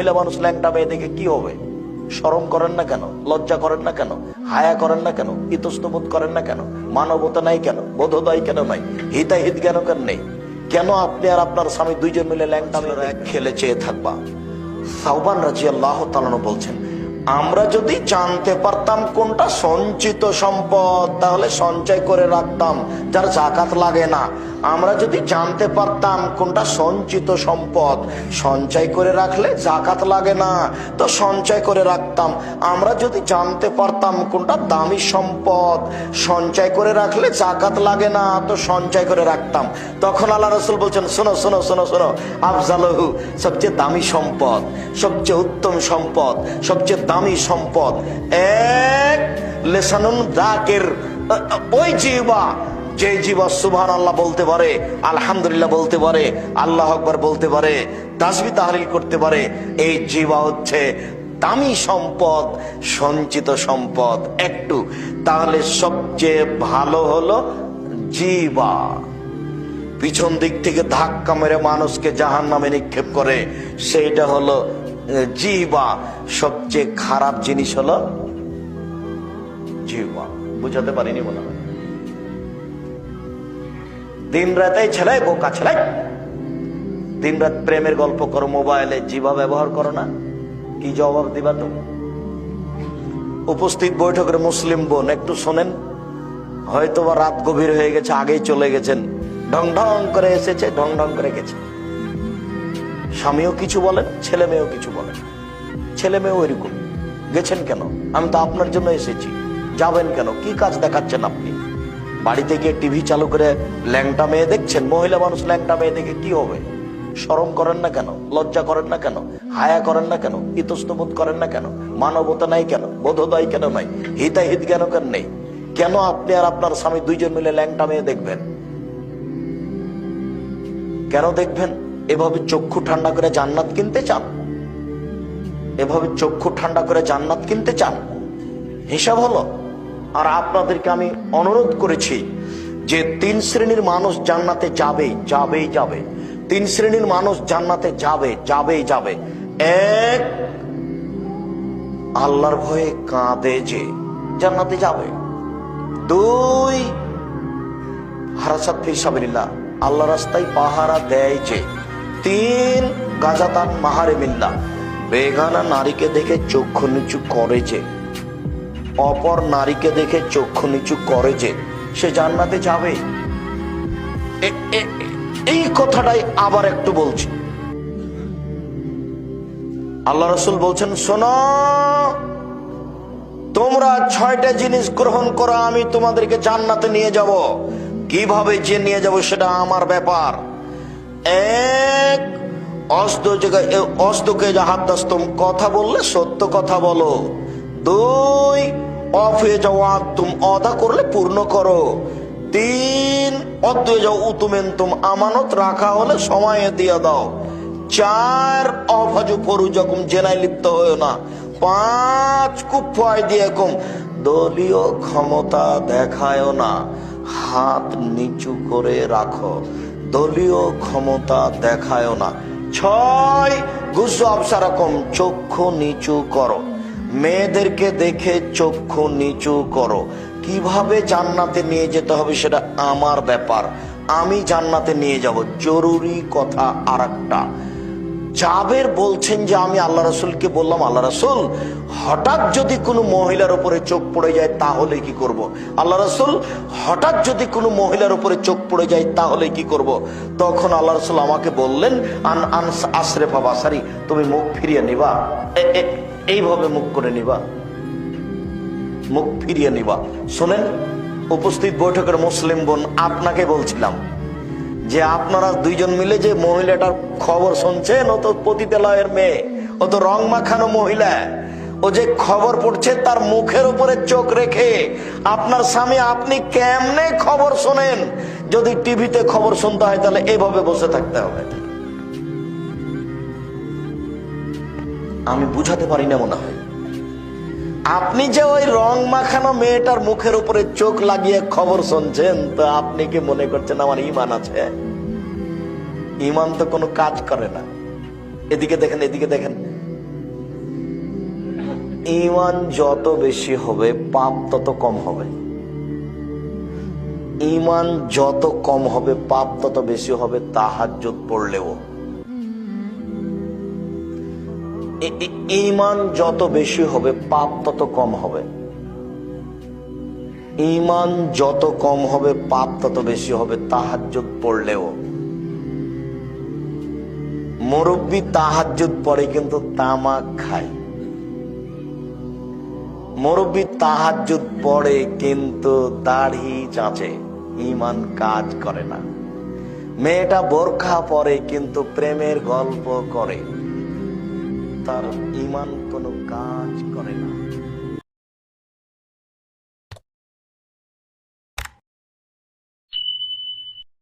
মহিলা মানুষ ল্যাংটা মেয়ে দেখে কি হবে? শরম করেন না কেন? লজ্জা করেন না কেন? হায়া করেন না কেন? ইতস্তবোধ করেন না কেন? মানবতা নাই কেন? বোধোদয় কেন নাই? হিতাহিত কেন কেন নেই? কেন আপনি আর আপনার স্বামী দুইজন মিলে ল্যাংটা খেলে চেয়ে থাকবা? সাহবান রাজিয়া আল্লাহ তালানো বলছেন আমরা যদি জানতে পারতাম কোনটা সঞ্চিত সম্পদ, তাহলে সঞ্চয় করে রাখতাম, যার জাকাত লাগে না। আমরা যদি জানতে পারতাম কোনটা সঞ্চিত সম্পদ, সঞ্চয় করে রাখলে জাকাত লাগে না, তো সঞ্চয় করে রাখতাম। আমরা যদি জানতে পারতাম কোনটা দামি সম্পদ, সঞ্চয় করে রাখলে জাকাত লাগে না, তো সঞ্চয় করে রাখতাম। তখন আল্লাহ রসুল বলছেন, শোনো শোনো শোনো শোনো, আফজালহু সবচেয়ে দামি সম্পদ, সবচেয়ে উত্তম সম্পদ, সবচেয়ে দামি সম্পদ। এক লেসানুন দাকের ওই জিবা যে জীবা সুবহান আল্লাহ বলতে পারে, আলহামদুলিল্লাহ বলতে পারে, আল্লাহ আকবার বলতে পারে তাসবি তাহলিল করতে পারে, এই জীবা হচ্ছে দামি সম্পদ, সঞ্চিত সম্পদ। একটু, তাহলে সবচেয়ে ভালো হলো জীবা পিছন দিক থেকে ধাক্কা মেরে মানুষকে জাহান নামে নিক্ষেপ করে, সেইটা হলো জিবা সবচেয়ে খারাপ জিনিস হলো জিবা বুঝাতে পারিনি মনে হয়। দিন রাতে ছেলে, বোকা ছেলে। দিন রাত প্রেমের গল্প করো, মোবাইলে জিবা ব্যবহার করো না। কি জবাব দিবা তো উপস্থিত বৈঠকের মুসলিম বোন, একটু শোনেন। হয়তো বা রাত গভীর হয়ে গেছে, আগেই চলে গেছেন। ঢং ঢং করে এসেছে, ঢং ঢং করে গেছে। স্বামীও কিছু বলেন, ছেলে মেয়েও কিছু বলেন। ছেলে মেয়েও এরকম। গেছেন কেন? আমি তো আপনার জন্য এসেছি। যাবেন কেন? কি কাজ দেখাচ্ছেন আপনি? বাড়িতে গিয়ে টিভি চালু করে ল্যাংটা মেয়ে দেখছেন? মহিলা মানুষ ল্যাংটা মেয়ে দেখে কি হবে? শরম করেন না কেন? লজ্জা করেন না কেন? হায়া করেন না কেন? ইতস্তবোধ করেন না কেন? মানবতা নাই কেন? বোধোদয় কেন নাই? হিতাহিত কেন কেন নেই? কেন আপনি আর আপনার স্বামী দুইজন মিলে ল্যাংটা মেয়ে দেখবেন? কেন দেখবেন? এভাবে চক্ষু ঠান্ডা করে জান্নাত কিনতে চান? এভাবে চক্ষু ঠান্ডা করে জান্নাত কিনতে চান? হিসাব হলো, আর আপনাদেরকে আমি অনুরোধ করেছি যে তিন শ্রেণির মানুষ জান্নাতে যাবেই যাবেই যাবে। তিন শ্রেণির মানুষ জান্নাতে যাবে, যাবেই যাবে। এক, আল্লাহর ভয়ে কাঁদে যে জান্নাতে যাবে। দুই, হারাসাত ফিসাবিল্লাহ আল্লাহ রাস্তায় পাহারা দেয় যে তিন গাজাদান মাহারে মিল্লা। বেগানা নারীকে দেখে চক্ষু নিচু করে যে। অপর নারীকে দেখে চক্ষু নিচু করে যে। সে জান্নাতে যাবে? এই কথাটাই আবার একটু বলছি। আল্লাহ রসুল বলছেন, শোনো, তোমরা ছয়টা জিনিস গ্রহণ করো, আমি তোমাদেরকে জান্নাতে নিয়ে যাব। কীভাবে যে নিয়ে যাব সেটা আমার ব্যাপার। এক অস্ত অস্তকে জাহাদ্দাস্তম কথা বললে, সত্য কথা বলো। দুই, অফ যাওয়া তুম অদা করলে পূর্ণ করো। তিন অদ্বয় যাও উতুমেন তুম আমানত রাখা হলে সময়ে দিয়ে দাও। চার অফাজু ফরু যখন জেনায় লিপ্ত হয়েও না। পাঁচ, কুফায় দিয়ে কম। দলীয় ক্ষমতা দেখায় না। হাত নিচু করে রাখো। দলীয় ক্ষমতা দেখায় না। ছয় গুসু আবসারকম চক্ষু নিচু করো। মেয়েদেরকে দেখে চক্ষু নিচু করো। কীভাবে জান্নাতে নিয়ে যেতে হবে সেটা আমার ব্যাপার। আমি জান্নাতে নিয়ে যাব। জরুরি কথা আর একটা জাবের বলছেন যে আমি আল্লাহ রসুলকে বললাম, আল্লাহ রসুল, হঠাৎ যদি কোনো মহিলার উপরে চোখ পড়ে যায় তাহলে কি করব। আল্লাহ রসুল, হঠাৎ যদি কোনো মহিলার উপরে চোখ পড়ে যায় তাহলে কি করব। তখন আল্লাহ রসুল আমাকে বললেন, আন আন আশরেফা বাসারি তুমি মুখ ফিরিয়ে নিবা এইভাবে মুখ করে নিবা মুখ ফিরিয়ে নিবা শোনেন, উপস্থিত বৈঠকের মুসলিম বোন আপনাকে বলছিলাম যে আপনারা দুইজন মিলে যে মহিলাটার খবর শুনছেন, ও তো পতিতালয়ের মেয়ে, ও তো রং মাখানো মহিলা, ও যে খবর পড়ছে তার মুখের উপরে চোখ রেখে, আপনার স্বামী আপনি কেমনে খবর শোনেন? যদি টিভিতে খবর শুনতে হয়, তাহলে এভাবে বসে থাকতে হবে। আমি বুঝাতে পারি না মনে হয়। আপনি যে ওই রং মাখানো মেয়েটার মুখের উপরে চোখ লাগিয়ে খবর শুনছেন, তো আপনি কি মনে করছেন আমার ইমান আছে? ইমান তো কোনো কাজ করে না। এদিকে দেখেন এদিকে দেখেন। ইমান যত বেশি হবে, পাপ তত কম হবে। ইমান যত কম হবে, পাপ তত বেশি হবে, তাহাজ্জুদ পড়লেও। ইমান যত বেশি হবে, পাপ তত কম হবে। ইমান যত কম হবে, পাপ তত বেশি হবে, তাহাজ্জুদ পড়লেও। মুরব্বী তাহাজ্জুদ পড়ে, কিন্তু তামাক খায়। মুরব্বী তাহাজ্জুদ পড়ে, কিন্তু দাড়ি চাঁচে। ইমান কাজ করে না। মেয়েটা বোরখা পরে, কিন্তু প্রেমের গল্প করে। তার ইমান কোনো কাজ করে না।